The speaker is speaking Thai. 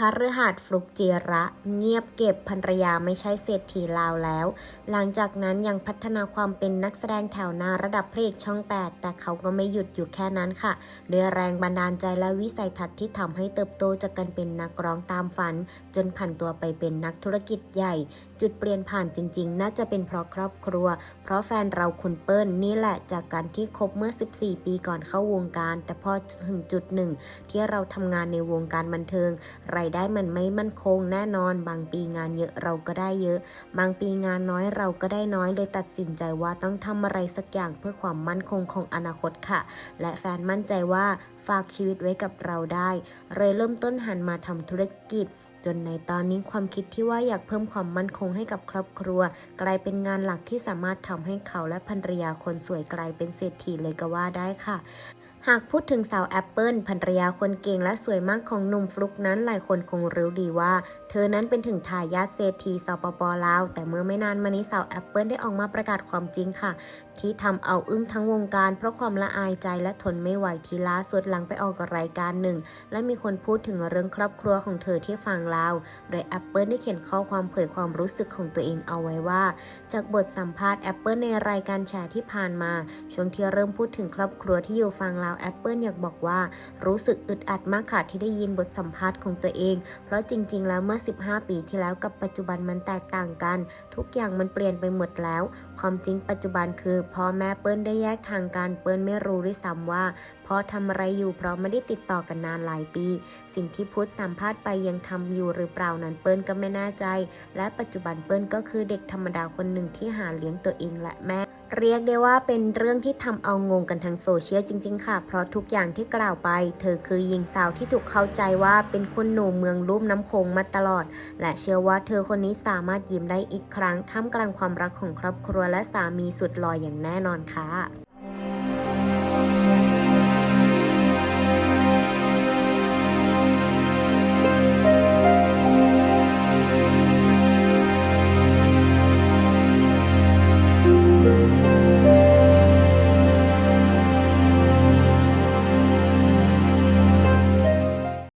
คฤหาสน์ฟลุกจิระ เงียบเก็บภรรยาไม่ใช่เศรษฐีลาวแล้ว หลังจากนั้นยังพัฒนาความเป็นนักแสดงแถวหน้าระดับพระเอกช่อง 8 แต่เขาก็ไม่หยุดอยู่แค่นั้นค่ะ ด้วยแรงบันดาลใจและวิสัยทัศน์ที่ทำให้เติบโตจากการเป็นนักร้องตามฝัน จนผันตัวไปเป็นนักธุรกิจใหญ่ จุดเปลี่ยนผ่านจริง ๆ น่าจะเป็นเพราะครอบครัว เพราะแฟนเราคุณเปิ้ลนี่แหละจากการที่คบเมื่อ 14 ปีก่อนเข้าวงการ แต่พอถึงจุดหนึ่งที่เราทำงานในวงการบันเทิงไรายได้มันไม่มั่นคงแน่นอน บางปีงานเยอะเราก็ได้เยอะ บางปีงานน้อยเราก็ได้น้อยเลยตัดสินใจว่าต้องทำอะไรสักอย่างเพื่อความมั่นคงของอนาคตค่ะ และแฟนมั่นใจว่าฝากชีวิตไว้กับเราได้ เลยเริ่มต้นหันมาทำธุรกิจจนในตอนนี้ความคิดที่ว่าอยากเพิ่มความมั่นคงให้กับครอบครัว กลายเป็นงานหลักที่สามารถทำให้เขาและภรรยาคนสวยกลายเป็นเศรษฐีเลยก็ว่าได้ค่ะ หากพูดถึงสาวแอปเปิลภรรยาคนเก่งและสวยมากของหนุ่มฟลุกนั้นหลายคนคงรู้ดีว่า เธอนั้นเป็นถึงทายาทเศรษฐีสปปลาว แต่เมื่อไม่นานมานี้สาวแอปเปิลได้ออกมาประกาศความจริงค่ะ ที่ทำเอาอึ้งทั้งวงการ เพราะความละอายใจและทนไม่ไหวที่ล่าสุดหลังไปออกรายการหนึ่ง และมีคนพูดถึงเรื่องครอบครัวของเธอที่ฟังลาว โดยแอปเปิลได้เขียนข้อความเผยความรู้สึกของตัวเองเอาไว้ว่า จากบทสัมภาษณ์แอปเปิลในรายการแชร์ที่ผ่านมาช่วงที่เริ่มพูดถึงครอบครัวที่อยู่ฟังลาวแอปเปิลอยากบอกว่า รู้สึกอึดอัดมากค่ะที่ได้ยินบทสัมภาษณ์ของตัวเอง เพราะจริง ๆ แล้วเมื่อ 15 ปีที่แล้วกับปัจจุบันมันแตกต่างกัน ทุกอย่างมันเปลี่ยนไปหมดแล้ว ความจริงปัจจุบันคือพ่อแม่เปิ้ลได้แยกทางกันเปิ้ลไม่รู้ด้วยซ้ำว่าพ่อทำอะไรอยู่เพราะไม่ได้ติดต่อกันนานหลายปี สิ่งที่พุทธสัมภาษณ์ไปยังทำอยู่หรือเปล่านั้นเปิ้ลก็ไม่แน่ใจ และปัจจุบันเปิ้ลก็คือเด็กธรรมดาคนหนึ่งที่หาเลี้ยงตัวเองและแม่เรียกได้ว่าเป็นเรื่องที่ทำเอางงกันทั้งโซเชียลจริง ๆ ค่ะเพราะทุกอย่างที่กล่าวไป เธอคือหญิงสาวที่ถูกเข้าใจว่าเป็นคนหนุ่มเมืองลุ่มน้ำคงมาตลอด และเชื่อว่าเธอคนนี้สามารถยิ้มได้อีกครั้ง ท่ามกลางความรักของครอบครัวและสามีสุดหล่ออย่างแน่นอนค่ะ